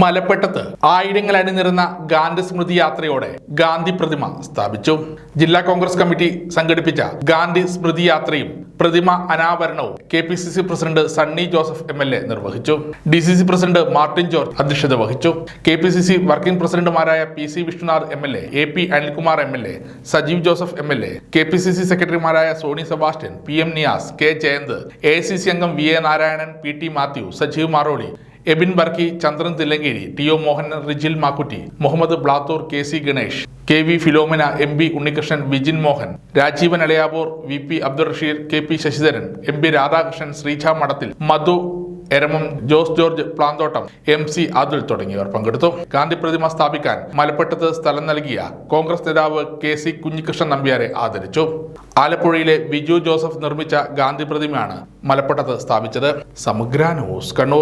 മലപ്പെട്ടത്ത് ആയിരങ്ങൾ അണിനിരുന്ന ഗാന്ധി സ്മൃതി യാത്രയോടെ ഗാന്ധി പ്രതിമ സ്ഥാപിച്ചു. ജില്ലാ കോൺഗ്രസ് കമ്മിറ്റി സംഘടിപ്പിച്ച ഗാന്ധി സ്മൃതി യാത്രയും പ്രതിമ അനാവരണവും K P C C president Sunny Joseph M L A നിർവഹിച്ചു. D C C president Martin George അധ്യക്ഷത വഹിച്ചു. K P C C working പ്രസിഡന്റുമാരായ P C Vishnunath M L A A P Anilkumar M L A Sajeev Joseph M L A K P C C സെക്രട്ടറിമാരായ Soni Sebastian P M Niyas K Jayanth A C C അംഗം V A Narayanan P T Mathew Sajeev Maroli Abin Barki Chandran Thillankeri T O Mohan Rijil Makkutty Muhammad Blathur K C Ganesh K V Philomina M B Unnikrishnan Vijin Mohan Rajeevan അലയാബൂർ V P Abdul Rasheer K P Sasidharan M P Radhakrishnan Sreeja Madathil Madhu Eramam Jose George Planthottam M C Athul തുടങ്ങിയവർ പങ്കെടുത്തു. ഗാന്ധി പ്രതിമ സ്ഥാപിക്കാൻ മലപ്പെട്ടത്ത് സ്ഥലം നൽകിയ കോൺഗ്രസ് നേതാവ് K C Kunhikrishnan നമ്പ്യാരെ ആദരിച്ചു. ആലപ്പുഴയിലെ Biju Joseph നിർമ്മിച്ച ഗാന്ധി പ്രതിമയാണ് മലപ്പെട്ടത്ത് സ്ഥാപിച്ചത്. സമഗ്ര ന്യൂസ് കണ്ണൂർ.